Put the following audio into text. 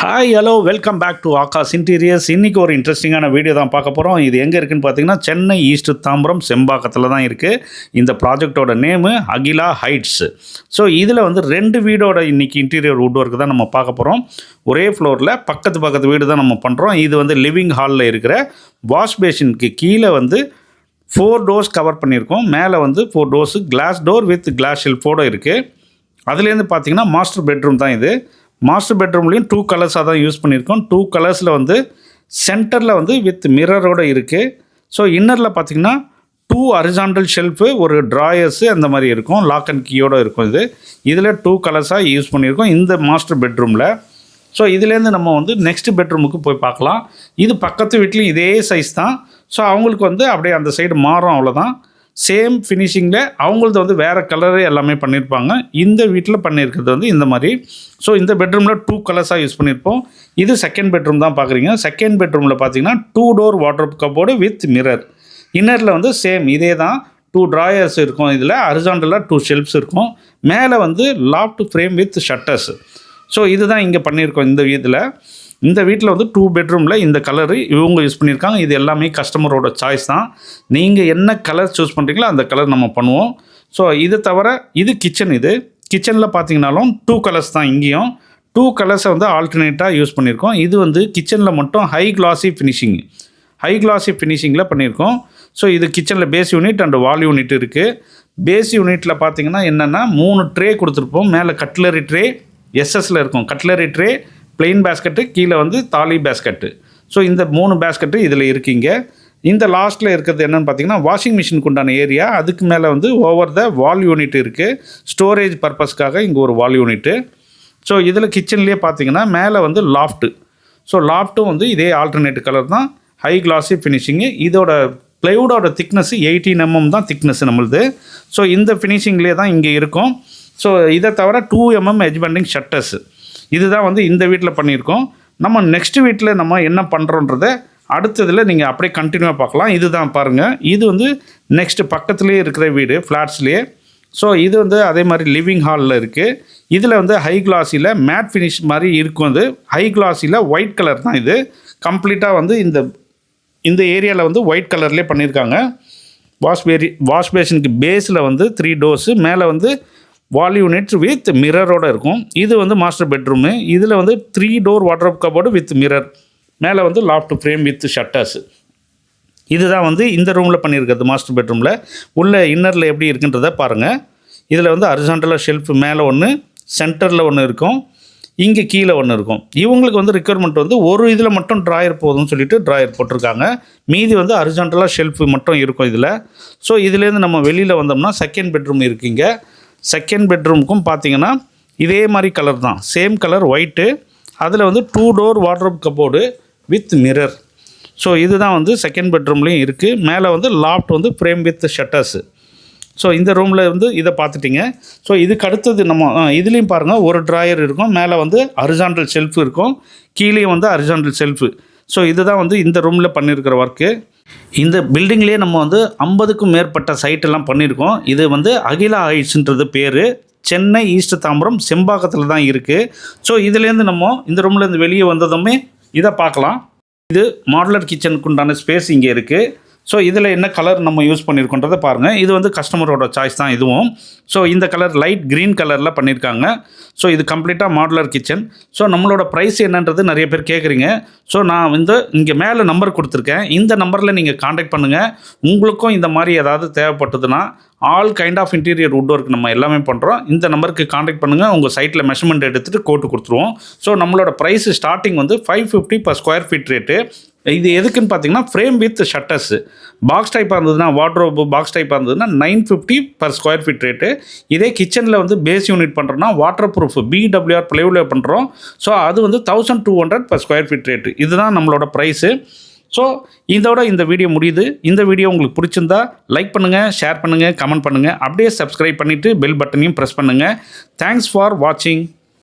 Hi hello welcome back to Aakash interiors இன்றைக்கி ஒரு இன்ட்ரெஸ்டிங்கான வீடியோ தான் பார்க்க போகிறோம் இது எங்கே இருக்குதுன்னு பார்த்தீங்கன்னா சென்னை ஈஸ்ட் தாம்பரம் செம்பாக்கத்தில் தான் இருக்குது இந்த ப்ராஜெக்டோட நேமு அகிலா ஹைட்ஸ் ஸோ இதில் வந்து ரெண்டு வீடோட இன்றைக்கி இன்டீரியர் வுட் ஒர்க் தான் நம்ம பார்க்க போகிறோம் ஒரே ஃப்ளோரில் பக்கத்து பக்கத்து வீடு தான் நம்ம பண்ணுறோம் இது வந்து லிவிங் ஹாலில் இருக்கிற வாஷ் பேஷனுக்கு கீழே வந்து ஃபோர் டோர்ஸ் கவர் பண்ணியிருக்கோம். மேலே வந்து four doors glass door with glass ஷெல்ஃபோடு இருக்குது அதுலேருந்து பார்த்தீங்கன்னா மாஸ்டர் பெட்ரூம் தான் இது. மாஸ்டர் பெட்ரூம்லேயும் டூ கலர்ஸாக தான் யூஸ் பண்ணியிருக்கோம். டூ கலர்ஸில் வந்து சென்டரில் வந்து வித் மிரரோடு இருக்குது ஸோ இன்னரில் பார்த்தீங்கன்னா டூ அரிசாண்டல் ஷெல்ஃபு ஒரு ட்ராயர்ஸு அந்த மாதிரி இருக்கும். லாக் அண்ட் கீயோடு இருக்கும் இது. இதில் டூ கலர்ஸாக யூஸ் பண்ணியிருக்கோம் இந்த மாஸ்டர் பெட்ரூமில் ஸோ இதுலேருந்து நம்ம வந்து நெக்ஸ்ட் பெட்ரூமுக்கு போய் பார்க்கலாம். இது பக்கத்து வீட்லேயும் இதே சைஸ் தான். ஸோ அவங்களுக்கு வந்து அப்படியே அந்த சைடு மாறும் அவ்வளோதான் சேம் ஃபினிஷிங்கில் அவங்களது வந்து வேறு கலரே எல்லாமே பண்ணியிருப்பாங்க இந்த வீட்டில் பண்ணியிருக்கிறது வந்து இந்த மாதிரி. ஸோ இந்த பெட்ரூமில் டூ கலர்ஸாக யூஸ் பண்ணியிருப்போம் இது செகண்ட் பெட்ரூம் தான் பார்க்குறீங்க செகண்ட் பெட்ரூமில் பார்த்தீங்கன்னா two door wardrobe cupboard with mirror இன்னரில் வந்து சேம் இதே தான். டூ ட்ராயர்ஸ் இருக்கும் இதில். அரிசாண்டலாக டூ ஷெல்ஃப்ஸ் இருக்கும். மேலே வந்து loft frame with shutters so இதுதான் இங்கே பண்ணியிருக்கோம் இந்த இதில் இந்த வீட்டில் வந்து டூ பெட்ரூமில் இந்த கலரு இவங்க யூஸ் பண்ணியிருக்காங்க. இது எல்லாமே கஸ்டமரோட சாய்ஸ் தான். நீங்கள் என்ன கலர் சூஸ் பண்ணுறீங்களோ அந்த கலர் நம்ம பண்ணுவோம். ஸோ இது தவிர இது கிச்சன் இது. கிச்சனில் பார்த்தீங்கனாலும் டூ கலர்ஸ் தான் இங்கேயும். டூ கலர்ஸை வந்து ஆல்டர்னேட்டாக யூஸ் பண்ணியிருக்கோம். இது வந்து கிச்சனில் மட்டும் high glossy finishing high glossy ஃபினிஷிங்கில் பண்ணியிருக்கோம். ஸோ இது கிச்சனில் base unit and wall unit இருக்குது பேஸ் யூனிட்டில் பார்த்தீங்கன்னா என்னென்னா மூணு ட்ரே கொடுத்துருப்போம். மேலே கட்லரி ட்ரே எஸ்எஸ்ல இருக்கும். கட்லரி ட்ரே பிளெயின் பேஸ்கெட்டு கீழே வந்து தாலி பேஸ்கெட்டு ஸோ இந்த மூணு பேஸ்கெட்டு இதில் இருக்கீங்க. இந்த லாஸ்ட்டில் இருக்கிறது என்னென்னு பார்த்தீங்கன்னா வாஷிங் மிஷினுக்கு உண்டான ஏரியா அதுக்கு மேலே வந்து ஓவர் த வால் யூனிட் இருக்குது ஸ்டோரேஜ் பர்பஸ்க்காக இங்கே ஒரு வால் யூனிட்டு ஸோ இதில் கிச்சன்லேயே பார்த்தீங்கன்னா மேலே வந்து லாஃப்ட்டு ஸோ லாஃப்ட்டும் வந்து இதே ஆல்டர்னேட் கலர் தான். ஹை கிளாஸி ஃபினிஷிங்கு இதோட ப்ளைவுடோட திக்னஸ் எயிட்டீன் எம்எம் தான் திக்னஸ் நம்மளுது. ஸோ இந்த ஃபினிஷிங்லேயே தான் இங்கே இருக்கும். ஸோ இதை தவிர two mm edge banding shutters இதுதான் வந்து இந்த வீட்டில் பண்ணியிருக்கோம். நம்ம நெக்ஸ்ட் வீட்டில் நம்ம என்ன பண்ணுறோன்றத அடுத்ததில் நீங்கள் அப்படியே கண்டினியூவாக பார்க்கலாம். இதுதான் பாருங்கள் இது வந்து நெக்ஸ்ட்டு பக்கத்துலேயே இருக்கிற வீடு ஃப்ளாட்ஸ்லேயே ஸோ இது வந்து அதே மாதிரி லிவிங் ஹாலில் இருக்குது இதில் வந்து ஹை கிளாஸியில் மேட் ஃபினிஷ் மாதிரி இருக்கும் அது. ஹை கிளாஸியில் ஒயிட் கலர் தான் இது. கம்ப்ளீட்டாக வந்து இந்த இந்த ஏரியாவில் வந்து ஒயிட் கலர்லேயே பண்ணியிருக்காங்க. வாஷ் பேரி வாஷ் பேஷனுக்கு பேஸில் வந்து த்ரீ டோர்ஸு மேலே வந்து வால் யூனிட் வித் மிரரோடு இருக்கும். இது வந்து மாஸ்டர் பெட்ரூமு. இதில் வந்து three door wardrobe cupboard with mirror மேலே வந்து லாஃப்ட் ஃப்ரேம் வித் ஷட்டர்ஸ் இதுதான் வந்து இந்த ரூமில் பண்ணியிருக்கிறது மாஸ்டர் பெட்ரூமில். உள்ள இன்னரில் எப்படி இருக்குன்றத பாருங்கள் இதில் வந்து அரிசாண்டலாக ஷெல்ஃப் மேலே ஒன்று சென்டரில் ஒன்று இருக்கும். இங்கே கீழே ஒன்று இருக்கும். இவங்களுக்கு வந்து ரிக்குவயர்மெண்ட் வந்து ஒரு இதில் மட்டும் ட்ராயர் போதும்னு சொல்லிட்டு ட்ராயர் போட்டிருக்காங்க. மீதி வந்து அரிசாண்டலாக ஷெல்ஃப் மட்டும் இருக்கும் இதில். ஸோ இதுலேருந்து நம்ம வெளியில் வந்தோம்னா செகண்ட் பெட்ரூம் இருக்குங்க செகண்ட் பெட்ரூமுக்கும் பார்த்தீங்கன்னா இதே மாதிரி கலர் தான். சேம் கலர் ஒயிட்டு அதில் வந்து two door wardrobe cupboard with mirror so இதுதான் வந்து செகண்ட் பெட்ரூம்லேயும் இருக்குது மேலே வந்து லாஃப்ட் வந்து ஃப்ரேம் வித் ஷட்டர்ஸு ஸோ இந்த ரூமில் வந்து இதை பார்த்துட்டிங்க. ஸோ இதுக்கு அடுத்தது நம்ம இதுலேயும் பாருங்கள் ஒரு ட்ராயர் இருக்கும். மேலே வந்து அரிசாண்டல் ஷெல்ஃப் இருக்கும். கீழேயும் வந்து அரிசாண்டல் ஷெல்ஃபு ஸோ இதுதான் வந்து இந்த ரூமில் பண்ணியிருக்கிற ஒர்க்கு இந்த பில்டிங்லேயே நம்ம வந்து ஐம்பதுக்கும் மேற்பட்ட சைட்டெல்லாம் பண்ணியிருக்கோம். இது வந்து அகிலா ஹைட்ஸுன்றது பேர். சென்னை ஈஸ்ட் தாம்பரம் செம்பாக்கத்தில் தான் இருக்குது ஸோ இதுலேருந்து நம்ம இந்த ரூம்லேருந்து வெளியே வந்ததுமே இதை பார்க்கலாம். இது மாடுலர் கிச்சனுக்கு உண்டான ஸ்பேஸ் இங்கே இருக்குது ஸோ இதில் என்ன கலர் நம்ம யூஸ் பண்ணியிருக்கோன்றதை பாருங்கள் இது வந்து கஸ்டமரோட சாய்ஸ் தான் இதுவும். ஸோ இந்த கலர் லைட் க்ரீன் கலரில் பண்ணியிருக்காங்க ஸோ இது கம்ப்ளீட்டாக மாடுலர் கிச்சன் ஸோ நம்மளோட ப்ரைஸ் என்னன்றது நிறைய பேர் கேட்குறீங்க ஸோ நான் வந்து இங்கே மேலே நம்பர் கொடுத்துருக்கேன். இந்த நம்பரில் நீங்கள் காண்டாக்ட் பண்ணுங்கள் உங்களுக்கும் இந்த மாதிரி ஏதாவது தேவைப்பட்டதுன்னா all kind of interior wood work நம்ம எல்லாமே பண்ணுறோம் இந்த நம்பருக்கு காண்டாக்ட் பண்ணுங்கள் உங்கள் சைட்டில் மெஷர்மெண்ட் எடுத்துகிட்டு கோட்டு கொடுத்துருவோம். ஸோ நம்மளோட ப்ரைஸ் ஸ்டார்டிங் வந்து five fifty per square feet rate இது எதுக்குன்னு பார்த்தீங்கன்னா ஃப்ரேம் வித் ஷட்டர்ஸ் பாக்ஸ் டைப்பாக இருந்ததுன்னா வாட்ரோப்பு பாக்ஸ் டைப்பாக இருந்ததுன்னா nine fifty per square feet rate இதே கிச்சனில் வந்து பேஸ் யூனிட் பண்ணுறோன்னா வாட்டர் ப்ரூஃப் பிடபிள்யூஆர் பிளேவில் பண்ணுறோம் ஸோ அது வந்து thousand two hundred per square feet rate இதுதான் நம்மளோட ப்ரைஸு ஸோ இதோட இந்த வீடியோ முடியுது. இந்த வீடியோ உங்களுக்கு பிடிச்சிருந்தா லைக் பண்ணுங்கள் ஷேர் பண்ணுங்கள் கமெண்ட் பண்ணுங்கள் அப்படியே சப்ஸ்கிரைப் பண்ணிவிட்டு பெல் பட்டனையும் ப்ரெஸ் பண்ணுங்கள் தேங்க்ஸ் ஃபார் வாட்சிங்